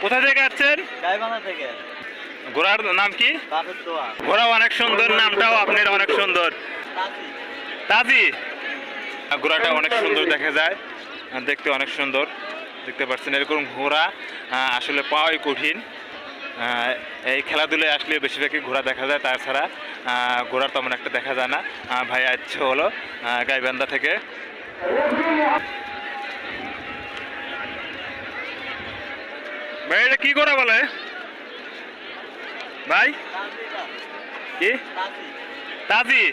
কোথা থেকে আসছেন? থেকে। ঘোড়ার নাম কি? ঘোড়া অনেক সুন্দর নামটাও আপনার অনেক সুন্দর। তাজি ঘোড়াটা অনেক সুন্দর দেখা যায় দেখতে অনেক সুন্দর। দেখতে পাচ্ছেন এরকম ঘোড়া আসলে পাওয়াই কঠিন। এই খেলাধুলায় আসলে বেশিরভাগই ঘোড়া দেখা যায় তাছাড়া আহ, ঘোড়া তেমন একটা দেখা যায় না। ভাই আচ্ছা হলো গাইবান্ধা থেকে। ভাই এটা কি করে বলে? ভাই? কি? তাজি।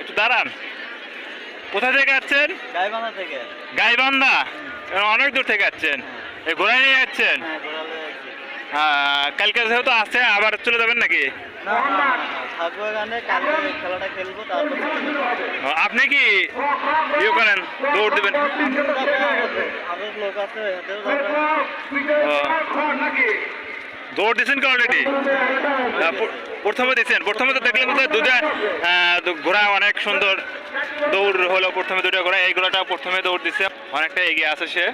একটু দাঁড়ান। কোথা থেকে আসছেন? গাইবান্ধা থেকে। গাইবান্ধা। অনেক দূর থেকে আসছেন। এই ঘোড়া নিয়ে যাচ্ছেন হ্যাঁ ঘোরালে আছি। হ্যাঁ, কালকে যেহেতু আছে, আবার চলে যাবেন নাকি? আপনি কি ইয়ে করেন, দৌড় দেবেন? দৌড় দিচ্ছেন কি অলরেডি প্রথমে দিচ্ছেন প্রথমে তো দেখলেন তো দুটা ঘোড়া অনেক সুন্দর দৌড় হলো, প্রথমে দুটো ঘোড়া, এই ঘোড়াটা প্রথমে দৌড় দিচ্ছে অনেকটা এগিয়ে আছে সে।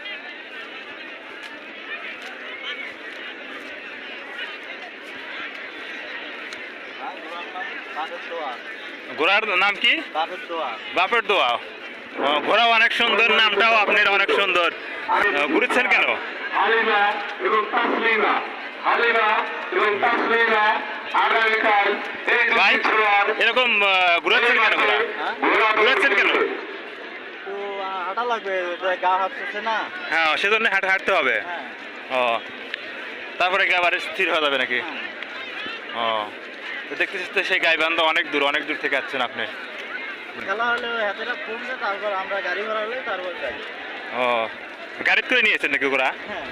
ঘোড়ার নাম কি? বাপের দোয়া। ঘোড়া অনেক সুন্দর নামটাও আপনার অনেক সুন্দর। ঘুরেছেন কেন? হালিমা এবং তাসলিমা। হালিমা এবং তাসলিমা আগামীকাল ভাই এরকম ঘুরাচ্ছেন কেন ঘোড়া? হ্যাঁ ঘুরাচ্ছেন কেন? হাঁটা লাগবে গা হাঁটতেছে না। হ্যাঁ সেজন্য হাঁটে হাঁটতে হবে। হ্যাঁ। ও তারপরে কি আবার স্থির হয়ে যাবে নাকি? হ্যাঁ। ও তো দেখতেছিস তো সেই গাইবান্ধা অনেক দূর অনেক দূর থেকে আসছেন আপনি। খেলা হলে কমবে তারপর আমরা গাড়ি ভাড়া হলে তারপর যাই। ও গাড়ি করে নিয়েছেন নাকি ওরা? হ্যাঁ।